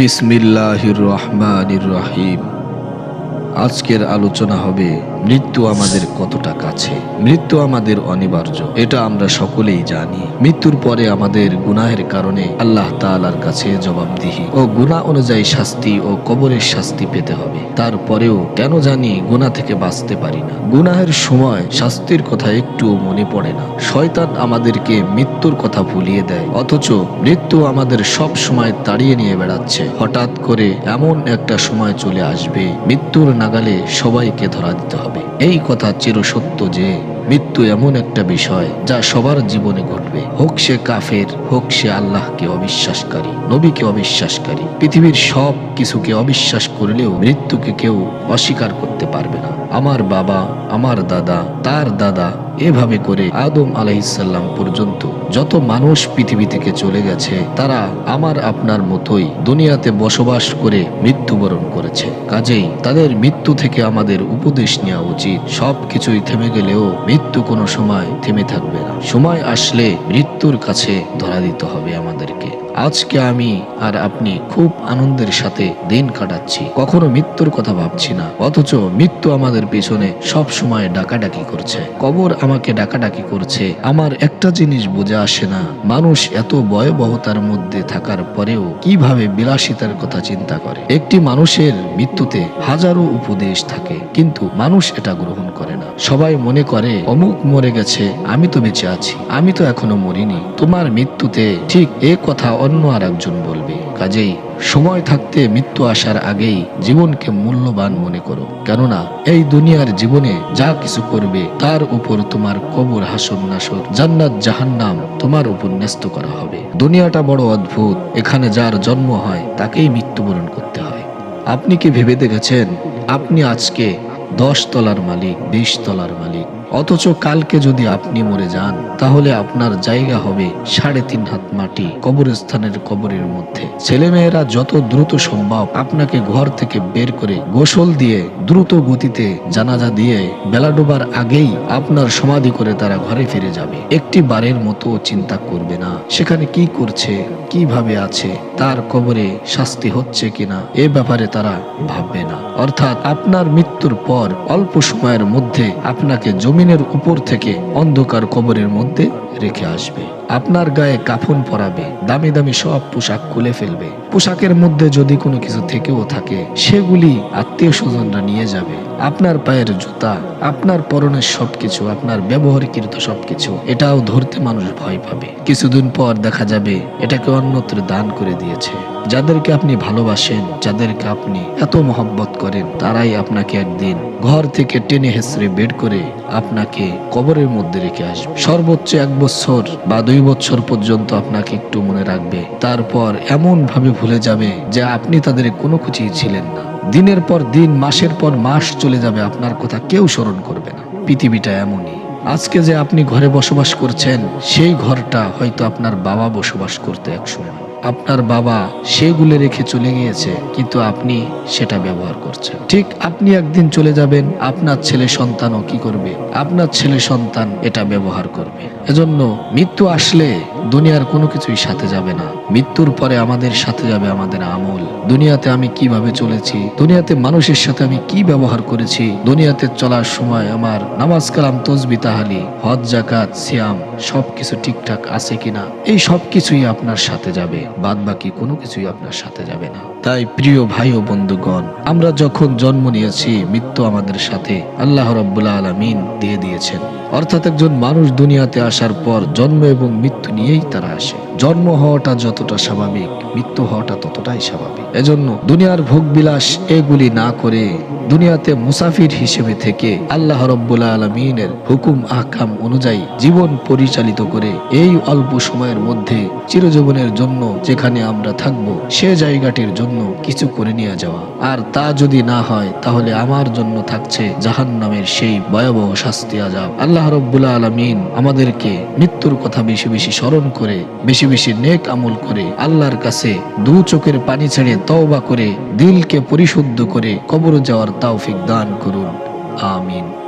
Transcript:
বিসমিল্লাহির রহমানির রহিম। আজকের আলোচনা হবে মৃত্যু আমাদের কতটা কাছে? মৃত্যু আমাদের অনিবার্য, এটা আমরা সকলেই জানি। মৃত্যুর পরে আমাদের গুনাহের কারণে আল্লাহ তাআলার কাছে জবাবদিহি। ও গুনাহ অনুযায়ী শাস্তি ও কবরের শাস্তি পেতে হবে। তারপরেও কেন জানি গুনাহ থেকে বাঁচতে পারি না। গুনাহের সময় শাস্তির কথা একটু মনে পড়ে না। শয়তান আমাদেরকে মৃত্যুর কথা ভুলিয়ে দেয়। অথচ মৃত্যু আমাদের সব সময় তাড়িয়ে নিয়ে বেড়াচ্ছে। হঠাৎ করে এমন একটা সময় চলে আসবে, মৃত্যুর নাগালে সবাইকে ধরা দিতে হবে। এই কথা চিরসত্য যে, মৃত্যু এমন একটা বিষয় যা সবার জীবনে ঘটবে। হোক সে কাফের, হোক সে আল্লাহকে অবিশ্বাসকারী, নবীকে অবিশ্বাসকারী, পৃথিবীর সব কিছুকে অবিশ্বাস করলেও মৃত্যুকে কেউ অস্বীকার করতে পারবে না। আমার বাবা, আমার দাদা, তার দাদা এভাবে করে আদম আলাইসাল্লাম পর্যন্ত যত মানুষ পৃথিবী থেকে চলে গেছে, তারা আমার আপনার মতোই দুনিয়াতে বসবাস করে মৃত্যুবরণ করেছে। কাজেই তাদের মৃত্যু থেকে আমাদের উপদেশ নেওয়া উচিত। সব কিছুই থেমে গেলেও মৃত্যু কোনো সময় থেমে থাকবে না। সময় আসলে মৃত্যুর কাছে ধরা দিতে হবে আমাদেরকে। আজকে আমি আর আপনি খুব আনন্দের সাথে দিন কাটাচ্ছি। কখনো মৃত্যুর কথা ভাবছি না, অথচ মৃত্যু আমাদের পিছনে সব সময় ডাকাডাকি করছে। কবর আমাকে ডাকাডাকি করছে। আমার একটা জিনিস বোঝা আসে না। মানুষ এত ভয়াবহতার মধ্যে থাকার পরেও কীভাবে বিলাসিতার কথা চিন্তা করে? একটি মানুষের মৃত্যুতে হাজারো উপদেশ থাকে, কিন্তু মানুষ এটা গ্রহণ করে না। সবাই মনে করে, অমুক মরে গেছে, আমি তো বেঁচে আছি, আমি তো এখনও মরিনি। তোমার মৃত্যুতে ঠিক এ কথা অন্য আর একজন বলবে। কাজেই সময় থাকতে মৃত্যু আসার আগেই জীবনকে মূল্যবান মনে করো। কেননা, এই দুনিয়ার জীবনে যা কিছু করবে, তার উপর তোমার কবর হাসন নাসর, জান্নাত, জাহান্নাম তোমার উপর ন্যস্ত করা হবে। দুনিয়াটা বড় অদ্ভুত। এখানে যার জন্ম হয়, তাকেই মৃত্যুবরণ করতে হয়। আপনি কি ভেবে দেখেছেন? আপনি আজকে দশ তলার মালিক, বিশ তলার মালিক। অথচ কালকে যদি আপনি মরে যান, তাহলে আপনার জায়গা হবে সাড়ে তিন হাত মাটি কবরস্থানের কবরের মধ্যে। ছেলেমেয়েরা যত দ্রুত সম্ভব আপনাকে ঘর থেকে বের করে গোসল দিয়ে দ্রুত গতিতে জানাজা দিয়ে বেলা ডোবার আগেই আপনার সমাধি করে তারা ঘরে ফিরে যাবে। একটি বারের মতো চিন্তা করবে না, সেখানে কি করছে, কীভাবে আছে, তার কবরে শাস্তি হচ্ছে কিনা, এ ব্যাপারে তারা ভাববে না। অর্থাৎ আপনার মৃত্যুর পর অল্প সময়ের মধ্যে আপনাকে জমিনের উপর থেকে অন্ধকার কবরের মধ্যে রেখে আসবে। আপনার গায়ে কাফন পরাবে, দামি দামি সব পোশাক খুলে ফেলবে। পোশাকের মধ্যে যদি কোনো কিছু থেকেও থাকে, সেগুলি আত্মীয় স্বজনরা নিয়ে যাবে। আপনার পায়ের জুতা, আপনার পরনের সবকিছু, আপনার ব্যবহারকৃত সবকিছু, এটাও ধরতে মানুষ ভয় পাবে। কিছুদিন পর দেখা যাবে, এটাকে অন্যত্র দান করে দিয়েছে। যাদেরকে আপনি ভালোবাসেন, যাদেরকে আপনি এত মহব্বত করেন, তারাই আপনাকে একদিন ঘর থেকে টেনে হেসড়ে বের করে আপনাকে কবরের মধ্যে রেখে আসবে। সর্বোচ্চ এক বছর বা দুই বছর পর্যন্ত আপনাকে একটু মনে রাখবে। তারপর এমন ভাবে ভুলে যাবে যে আপনি তাদের কোনো কিছুই ছিলেন না। দিনের পর দিন, মাসের পর মাস চলে যাবে, আপনার কথা কেউ স্মরণ করবে না। পৃথিবীটা এমনই। আজকে যে আপনি ঘরে বসবাস করছেন, সেই ঘরটা হয়তো আপনার বাবা বসবাস করতে একসময়। আপনার বাবা সেগুলো রেখে চলে গিয়েছে, কিন্তু আপনি সেটা ব্যবহার করছেন। ঠিক আপনি একদিন চলে যাবেন, আপনার ছেলে সন্তানও কি করবে? আপনার ছেলে সন্তান এটা ব্যবহার করবে। এজন্য মৃত্যু আসলে দুনিয়ার কোনো কিছুই সাথে যাবে না। মৃত্যুর পরে আমাদের সাথে যাবে আমাদের আমল। দুনিয়াতে আমি কীভাবে চলেছি? দুনিয়াতে মানুষের সাথে আমি কি ব্যবহার করেছি? দুনিয়াতে চলার সময় আমার নামাজ কালাম, তসবি, তাহালি, হজ জাকাত সিয়াম সবকিছু ঠিকঠাক আছে কিনা? এই সব কিছুই আপনার সাথে যাবে। বাদ বাকি কোনো কিছুই আপনার সাথে যাবে না। তাই প্রিয় ভাই ও বন্ধুগণ, আমরা যখন জন্ম নিয়েছি, মৃত্যু আমাদের সাথে আল্লাহ রব্বুল্লা আলমিন দিয়ে দিয়েছেন। অর্থাৎ একজন মানুষ দুনিয়াতে আসার পর জন্ম এবং মৃত্যু নিয়েই তারা আসে। জন্ম হওয়াটা যতটা স্বাভাবিক, মৃত্যু হওয়াটা ততটাই স্বাভাবিক। এজন্য দুনিয়ার ভোগ বিলাস এগুলি না করে দুনিয়াতে মুসাফির হিসেবে থেকে আল্লাহ রব্বুল্লা আলমিনের হুকুম, আহকাম অনুযায়ী জীবন পরিচালিত করে এই অল্প সময়ের মধ্যে চিরজীবনের জন্য যেখানে আমরা থাকব, সে জায়গাটির জন্য কিছু করে নিয়ে যাওয়া। আর তা যদি না হয়, তাহলে আমার জন্য থাকছে জাহান নামের সেই ভয়াবহ শাস্তি আজাব আল্লাহ রব্বুল্লা আলমিন আমাদেরকে মৃত্যুর কথা বেশি বেশি স্মরণ করে, বেশি বেশি নেক আমল করে, আল্লাহর কাছে দু চোখের পানি ছেড়ে তওবা করে দিলকে পরিশুদ্ধ করে কবর যাওয়ার তাওফিক দান করুন। আমিন।